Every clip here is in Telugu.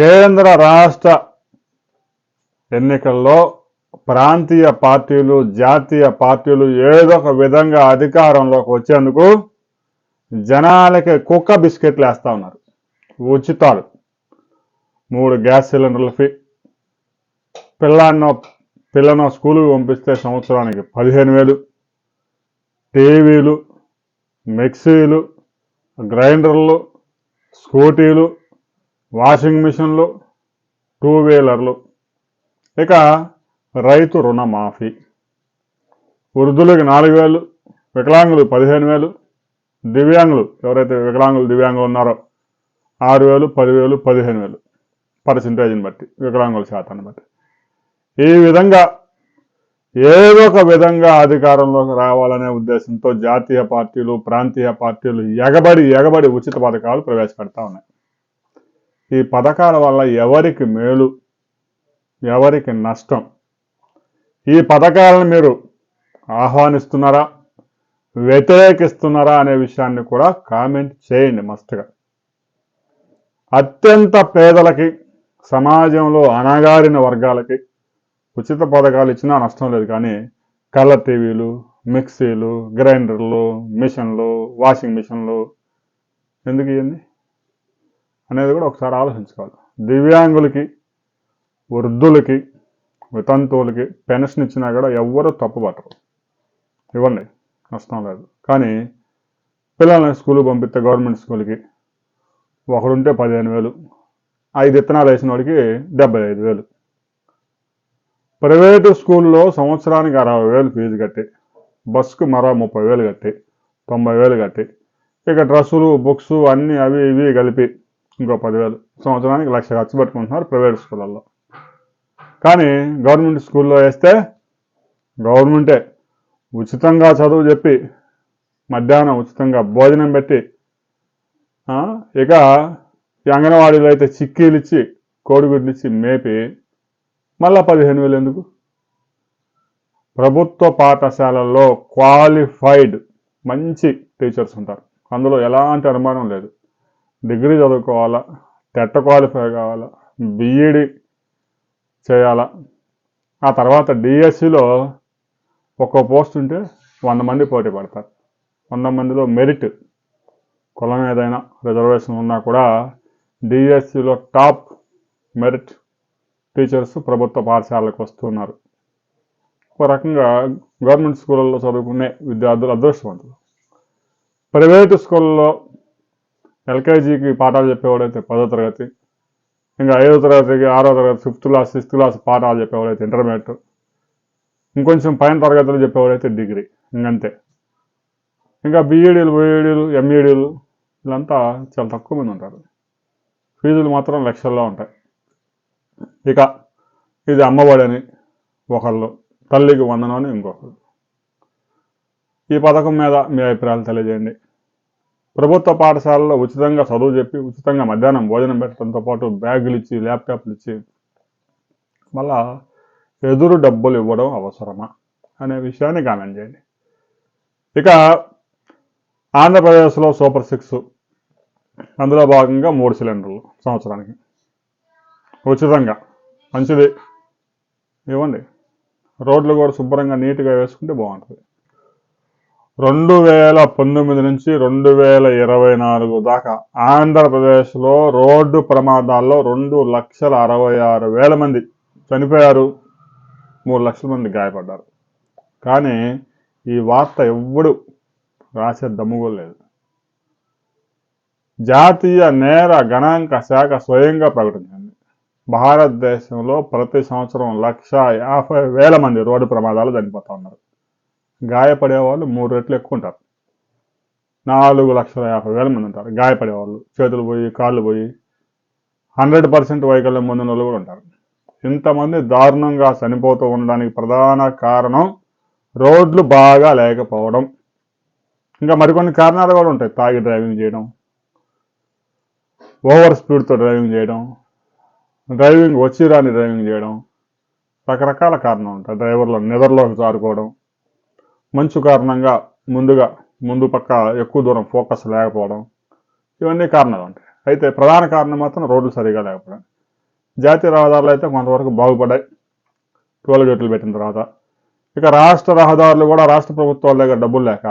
కేంద్ర రాష్ట్ర ఎన్నికల్లో ప్రాంతీయ పార్టీలు జాతీయ పార్టీలు ఏదో ఒక విధంగా అధికారంలోకి వచ్చేందుకు జనాలకి కుక్క బిస్కెట్లు వేస్తూ ఉన్నారు. ఉచితాలు. మూడు గ్యాస్ సిలిండర్లు ఫీ పిల్లాన్నో పిల్లనో స్కూలుకి పంపిస్తే సంవత్సరానికి పదిహేను వేలు. టీవీలు మిక్సీలు గ్రైండర్లు స్కూటీలు వాషింగ్ మిషన్లు టూ వీలర్లు ఇక రైతు రుణమాఫీ. వృద్ధులకు నాలుగు వేలు వికలాంగులు పదిహేను వేలు దివ్యాంగులు ఎవరైతే వికలాంగులు దివ్యాంగులు ఉన్నారో ఆరు వేలు పదివేలు పదిహేను వేలు పర్సంటేజ్ని బట్టి వికలాంగుల శాతాన్ని బట్టి. ఈ విధంగా ఏదో ఒక విధంగా అధికారంలోకి రావాలనే ఉద్దేశంతో జాతీయ పార్టీలు ప్రాంతీయ పార్టీలు ఎగబడి ఎగబడి ఉచిత పథకాలు ప్రవేశపెడతా ఉన్నాయి. ఈ పథకాల వల్ల ఎవరికి మేలు ఎవరికి నష్టం? ఈ పథకాలను మీరు ఆహ్వానిస్తున్నారా వ్యతిరేకిస్తున్నారా అనే విషయాన్ని కూడా కామెంట్ చేయండి మస్తుగా అత్యంత పేదలకి సమాజంలో అణగారిన వర్గాలకి ఉచిత పథకాలు ఇచ్చినా నష్టం లేదు కానీ కలర్ టీవీలు మిక్సీలు గ్రైండర్లు మిషన్లు వాషింగ్ మిషన్లు ఎందుకు ఇవన్నీ అనేది కూడా ఒకసారి ఆలోచించుకోవాలి. దివ్యాంగులకి వృద్ధులకి వితంతువులకి పెన్షన్ ఇచ్చినా కూడా ఎవ్వరూ తప్పుపట్టరు. ఇవ్వండి నష్టం లేదు. కానీ పిల్లల్ని స్కూల్కి పంపిస్తే గవర్నమెంట్ స్కూల్కి ఒకడుంటే పదిహేను వేలు ఐదు విత్తనాలు వేసిన వాడికి డెబ్బై ఐదు వేలు. ప్రైవేటు స్కూల్లో సంవత్సరానికి అరవై వేలు ఫీజు కట్టి బస్సుకు మరో ముప్పై వేలు కట్టి తొంభై వేలు కట్టి ఇక డ్రెస్సులు బుక్స్ అన్నీ అవి ఇవి కలిపి ఇంకో పదివేలు. సంవత్సరానికి లక్ష ఖర్చు పెట్టుకుంటున్నారు ప్రైవేట్ స్కూళ్ళల్లో. కానీ గవర్నమెంట్ స్కూల్లో వేస్తే గవర్నమెంటే ఉచితంగా చదువు చెప్పి మధ్యాహ్నం ఉచితంగా భోజనం పెట్టి ఇక ఈ అంగన్వాడీలో అయితే చిక్కీలు ఇచ్చి కోడిగుడ్లు ఇచ్చి మేపి మళ్ళా పదిహేను వేలు ఎందుకు? ప్రభుత్వ పాఠశాలల్లో క్వాలిఫైడ్ మంచి టీచర్స్ ఉంటారు. అందులో ఎలాంటి అనుమానం లేదు. డిగ్రీ చదువుకోవాలా టెట్ క్వాలిఫై కావాలా బీఈడి చేయాలా. ఆ తర్వాత డిఎస్సిలో ఒక్కో పోస్ట్ ఉంటే వంద మంది పోటీ పడతారు. వంద మందిలో మెరిట్ కులం ఏదైనా రిజర్వేషన్ ఉన్నా కూడా డిఎస్సిలో టాప్ మెరిట్ టీచర్స్ ప్రభుత్వ పాఠశాలకు వస్తున్నారు. ఒక రకంగా గవర్నమెంట్ స్కూళ్ళల్లో చదువుకునే విద్యార్థులు అదృష్టవంతులు. ప్రైవేటు స్కూల్లో ఎల్కేజీకి పాఠాలు చెప్పేవాడైతే పదో తరగతి ఇంకా ఐదో తరగతికి ఆరో తరగతి ఫిఫ్త్ క్లాస్ సిక్స్త్ క్లాస్ పాఠాలు చెప్పేవాడైతే ఇంటర్మీడియట్. ఇంకొంచెం పైన తరగతులు చెప్పేవాడైతే డిగ్రీ ఇంకంతే. ఇంకా బీఈడీలు బీఈడీలు ఎంఈడీలు వీళ్ళంతా చాలా తక్కువ మంది ఉంటారు. ఫీజులు మాత్రం లక్షల్లో ఉంటాయి. ఇక ఇది అమ్మఒడని ఒకళ్ళు తల్లికి వందనం అని ఇంకొకరు ఈ పథకం మీద మీ అభిప్రాయాలు తెలియజేయండి. ప్రభుత్వ పాఠశాలలో ఉచితంగా చదువు చెప్పి ఉచితంగా మధ్యాహ్నం భోజనం పెట్టడంతో పాటు బ్యాగులు ఇచ్చి ల్యాప్టాప్లు ఇచ్చి మళ్ళా ఎదురు డబ్బులు ఇవ్వడం అవసరమా అనే విషయాన్ని కామెంట్ చేయండి. ఇక ఆంధ్రప్రదేశ్లో సూపర్ సిక్స్ అందులో భాగంగా మూడు సిలిండర్లు సంవత్సరానికి. ఉచితంగా. మంచిది. ఇవ్వండి. రోడ్లు కూడా శుభ్రంగా నీట్గా వేసుకుంటే బాగుంటుంది. రెండు వేల పంతొమ్మిది నుంచి రెండు వేల ఇరవై నాలుగు దాకా ఆంధ్రప్రదేశ్లో రోడ్డు ప్రమాదాల్లో రెండు లక్షల అరవై ఆరు వేల మంది చనిపోయారు. మూడు లక్షల మంది గాయపడ్డారు. కానీ ఈ వార్త ఎవ్వడు రాసే దమ్ముగోలేదు లేదు. జాతీయ నేర గణాంక శాఖ స్వయంగా ప్రకటించింది భారతదేశంలో ప్రతి సంవత్సరం లక్ష యాభై వేల మంది రోడ్డు ప్రమాదాలు చనిపోతూ ఉన్నారు. గాయపడే వాళ్ళు మూడు రెట్లు ఎక్కువ ఉంటారు నాలుగు లక్షల యాభై వేల మంది ఉంటారు గాయపడే వాళ్ళు చేతులు పోయి కాళ్ళు పోయి హండ్రెడ్ పర్సెంట్ వైకల్యం పొందిన వాళ్ళు కూడా ఉంటారు. ఇంతమంది దారుణంగా చనిపోతూ ఉండడానికి ప్రధాన కారణం రోడ్లు బాగా లేకపోవడం. ఇంకా మరికొన్ని కారణాలు కూడా ఉంటాయి. తాగి డ్రైవింగ్ చేయడం ఓవర్ స్పీడ్తో డ్రైవింగ్ చేయడం డ్రైవింగ్ వచ్చి రాని డ్రైవింగ్ చేయడం రకరకాల కారణం ఉంటాయి. డ్రైవర్లు నిద్రలోకి జారుకోవడం మంచు కారణంగా ముందుగా ముందు పక్క ఎక్కువ దూరం ఫోకస్ లేకపోవడం ఇవన్నీ కారణాలు ఉంటాయి. అయితే ప్రధాన కారణం మాత్రం రోడ్లు సరిగా లేకపోవడం. జాతీయ రహదారులు అయితే కొంతవరకు బాగుపడ్డాయి. టోల్ గేట్లు పెట్టిన తర్వాత ఇక రాష్ట్ర రహదారులు కూడా రాష్ట్ర ప్రభుత్వాల దగ్గర డబ్బులు లేక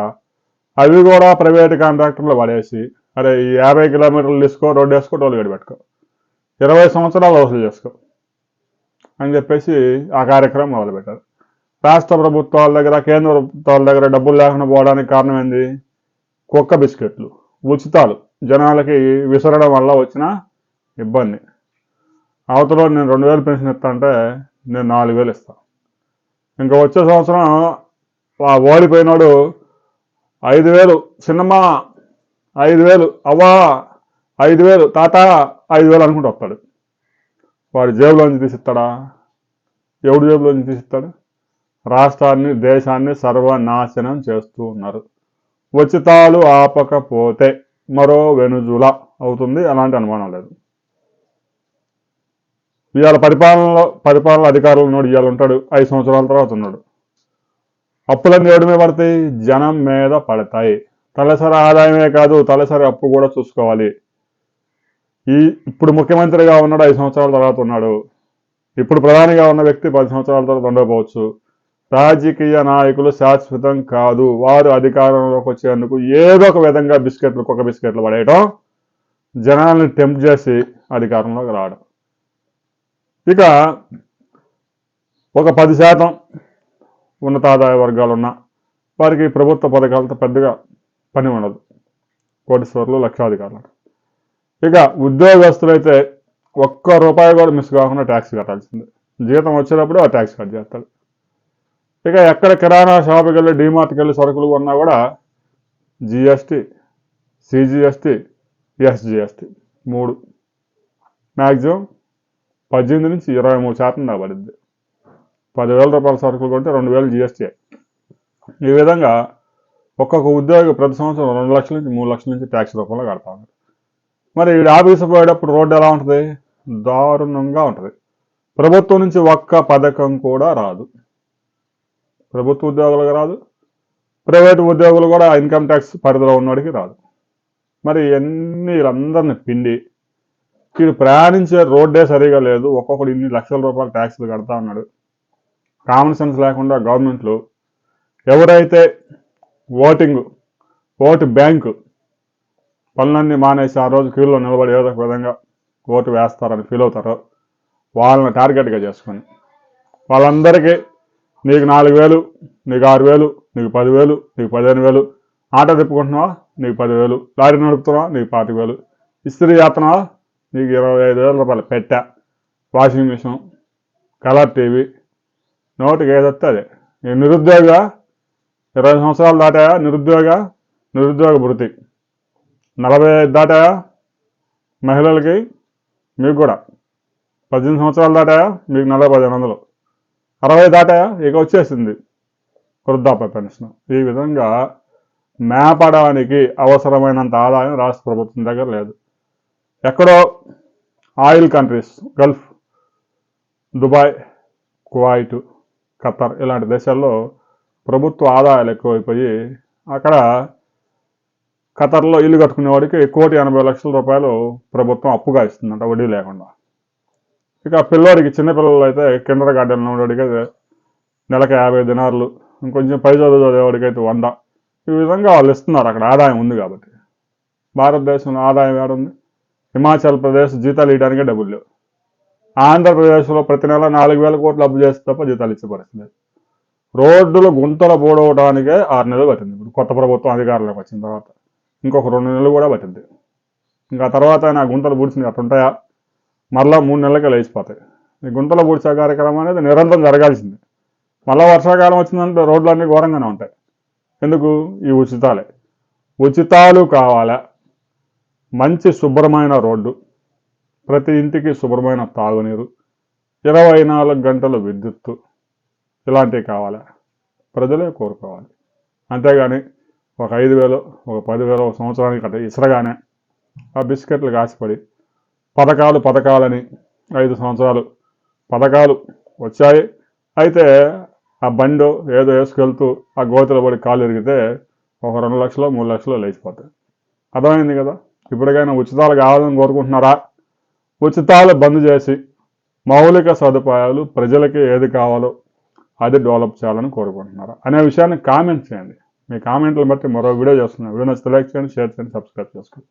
అవి కూడా ప్రైవేట్ కాంట్రాక్టర్లు పడేసి అరే ఈ యాభై కిలోమీటర్లు తీసుకో రోడ్డు వేసుకో టోల్ గేట్ పెట్టుకో. ఇరవై సంవత్సరాలు వసూలు చేసుకో అని చెప్పేసి ఆ కార్యక్రమం మొదలుపెట్టారు. రాష్ట్ర ప్రభుత్వాల దగ్గర కేంద్ర ప్రభుత్వాల దగ్గర డబ్బులు లేకుండా పోవడానికి కారణం ఏంది? కుక్క బిస్కెట్లు. ఉచితాలు. జనాలకి విసరడం వల్ల వచ్చిన ఇబ్బంది. అవతల నేను రెండు వేలు పెన్షన్ ఇస్తా అంటే నేను నాలుగు వేలు ఇస్తాను ఇంకా వచ్చే సంవత్సరం ఆ ఓడిపోయినోడు ఐదు వేలు సినిమా ఐదు వేలు అవ్వా ఐదు వేలు తాత ఐదు వేలు అనుకుంటూ వస్తాడు. వాడి జేబులోంచి తీసిస్తాడా? ఎవడు జేబులోంచి తీసిస్తాడు? రాష్ట్రాన్ని దేశాన్ని సర్వనాశనం చేస్తూ ఉన్నారు. ఉచితాలు ఆపకపోతే మరో వెనుజుల అవుతుంది. అలాంటి అనుమానం లేదు. ఇవాళ పరిపాలనలో పరిపాలన అధికారులు ఉన్నాడు ఇవాళ ఉంటాడు ఐదు సంవత్సరాల తర్వాత ఉన్నాడు. అప్పులన్నీ ఎవడి పడతాయి? జనం మీద పడతాయి. తలసరి ఆదాయమే కాదు తలసరి అప్పు కూడా చూసుకోవాలి. ఈ ఇప్పుడు ముఖ్యమంత్రిగా ఉన్నాడు ఐదు సంవత్సరాల తర్వాత ఉన్నాడు. ఇప్పుడు ప్రధానిగా ఉన్న వ్యక్తి పది సంవత్సరాల తర్వాత ఉండకపోవచ్చు. రాజకీయ నాయకులు శాశ్వతం కాదు. వారు అధికారంలోకి వచ్చేందుకు ఏదో ఒక విధంగా బిస్కెట్లు కుక్క బిస్కెట్లు పడేయటం జనాల్ని టెంప్ట్ చేసి అధికారంలోకి రావడం. ఇక ఒక పది శాతం ఉన్నతాదాయ వర్గాలు ఉన్న వారికి ప్రభుత్వ పథకాలతో పెద్దగా పని ఉండదు. కోటీశ్వర్లు లక్షాధికారులు. ఇక ఉద్యోగస్తులైతే ఒక్క రూపాయి కూడా మిస్ కాకుండా ట్యాక్స్ కట్టాల్సిందే. జీతం వచ్చేటప్పుడు ఆ ట్యాక్స్ కట్ చేస్తాడు ఇక ఎక్కడ కిరాణా షాప్కి వెళ్ళి డీమార్ట్కి వెళ్ళి సరుకులు కొన్నా కూడా జిఎస్టీ సిజిఎస్టీ ఎస్జిఎస్టీ మూడు. మ్యాక్సిమం పద్దెనిమిది నుంచి ఇరవై మూడు శాతం దాకా పదివేల రూపాయల సరుకులు కొంటే రెండు వేలు జిఎస్టీ. ఈ విధంగా ఒక్కొక్క ఉద్యోగి ప్రతి సంవత్సరం రెండు లక్షల నుంచి మూడు లక్షల నుంచి ట్యాక్స్ రూపంలో కడతా ఉన్నారు మరి వీడు ఆఫీసు పోయేటప్పుడు రోడ్డు ఎలా ఉంటుంది? దారుణంగా ఉంటుంది. ప్రభుత్వం నుంచి ఒక్క పథకం కూడా రాదు. ప్రభుత్వ ఉద్యోగులకు రాదు. ప్రైవేట్ ఉద్యోగులు కూడా ఇన్కమ్ ట్యాక్స్ పరిధిలో ఉన్నవాడికి రాదు. మరి ఇవన్నీ వీళ్ళందరిని పిండి వీడు ప్రయాణించే రోడ్డే సరిగా లేదు. ఒక్కొక్కడు ఇన్ని లక్షల రూపాయల ట్యాక్స్లు కడతా ఉన్నాడు. కామన్ సెన్స్ లేకుండా గవర్నమెంట్లు ఎవరైతే ఓటింగ్ ఓటు బ్యాంకు పనులన్నీ మానేసి ఆ రోజు క్యూలో నిలబడి ఏదో ఒక విధంగా ఓటు వేస్తారని ఫీల్ అవుతారో వాళ్ళని టార్గెట్గా చేసుకొని వాళ్ళందరికీ నీకు నాలుగు వేలు నీకు ఆరు వేలు నీకు పదివేలు నీకు పదిహేను వేలు. ఆటో తిప్పుకుంటున్నావా? నీకు పదివేలు. లారీ నడుపుతున్నావా? నీకు పాతిక వేలు. ఇస్త్రీ చేస్తున్నావా? నీకు ఇరవై ఐదు వేల రూపాయలు పెట్టా. వాషింగ్ మిషన్ కలర్ టీవీ నోటికి ఏదొస్తే అదే. ఈ నిరుద్యోగ ఇరవై సంవత్సరాలు దాటాయా? నిరుద్యోగ నిరుద్యోగ భృతి నలభై ఐదు దాటాయా? మహిళలకి మీకు కూడా. పద్దెనిమిది సంవత్సరాలు దాటాయా? మీకు నలభై పదిహేను వందలు. అరవై దాటాయా? ఇక వచ్చేసింది. వృద్ధాప్య పెన్షన్. ఈ విధంగా మేపడానికి అవసరమైనంత ఆదాయం రాష్ట్ర ప్రభుత్వం దగ్గర లేదు. ఎక్కడో oil countries gulf Dubai Kuwait Qatar ఇలాంటి దేశాల్లో ప్రభుత్వ ఆదాయాలు ఎక్కువైపోయి అక్కడ ఖతర్లో ఇల్లు కట్టుకునేవాడికి కోటి ఎనభై లక్షల రూపాయలు ప్రభుత్వం అప్పుగా ఇస్తుందంట వడ్డీ లేకుండా. ఇక పిల్లోడికి చిన్నపిల్లలు అయితే కిండర్ గార్డెన్లో ఉండేవాడికి అయితే నెలకు యాభై దినార్లు. ఇంకొంచెం పై చదువు చదివేవాడికి అయితే వంద. ఈ విధంగా వాళ్ళు ఇస్తున్నారు అక్కడ ఆదాయం ఉంది కాబట్టి. భారతదేశంలో ఆదాయం ఏడుంది? హిమాచల్ ప్రదేశ్ జీతాలు ఇవ్వడానికే డబ్బులు లేవు. ఆంధ్రప్రదేశ్లో ప్రతి నెల నాలుగు వేల కోట్లు అప్పు చేస్తే తప్ప జీతాలు ఇచ్చే పరిస్థితి రోడ్డులు గుంతలు పోడవడానికే ఆరు నెలలు పట్టింది. ఇప్పుడు కొత్త ప్రభుత్వం అధికారంలోకి వచ్చిన తర్వాత. ఇంకొక రెండు నెలలు కూడా పట్టింది. ఇంకా తర్వాత నా గుంతలు పూడ్చింది అట్లా ఉంటాయా మరలా మూడు నెలలకే లేచిపోతాయి ఈ గుంతలు పూడ్చే కార్యక్రమం అనేది నిరంతరం జరగాల్సింది. మళ్ళీ వర్షాకాలం వచ్చిందంటే రోడ్లు అన్నీ ఘోరంగానే ఉంటాయి. ఎందుకు? ఈ ఉచితాలే. ఉచితాలు కావాలా? మంచి శుభ్రమైన రోడ్డు. ప్రతి ఇంటికి శుభ్రమైన తాగునీరు. ఇరవై నాలుగు గంటలు విద్యుత్తు. ఇలాంటివి కావాలి? ప్రజలే కోరుకోవాలి. అంతేగాని ఒక ఐదు వేలు ఒక పదివేలు ఒక సంవత్సరానికి అట్లా ఇసరగానే ఆ బిస్కెట్లు కాసిపడి పథకాలు పథకాలని ఐదు సంవత్సరాలు పథకాలు వచ్చాయి. అయితే ఆ బండు ఏదో వేసుకెళ్తూ ఆ గోతులో పడి కాలు ఎరిగితే ఒక రెండు లక్షలు మూడు లక్షలు లేచిపోతాయి. అర్థమైంది కదా? ఇప్పటికైనా ఉచితాలు కావాలని కోరుకుంటున్నారా? ఉచితాలు బంద్ చేసి మౌలిక సదుపాయాలు ప్రజలకి ఏది కావాలో అది డెవలప్ చేయాలని కోరుకుంటున్నారా? అనే విషయాన్ని కామెంట్ చేయండి. మీ కామెంట్లను బట్టి మరో వీడియో చేస్తున్నాను. వీడియో నచ్చితే లైక్ చేయండి షేర్ చేయండి సబ్స్క్రైబ్ చేసుకోండి.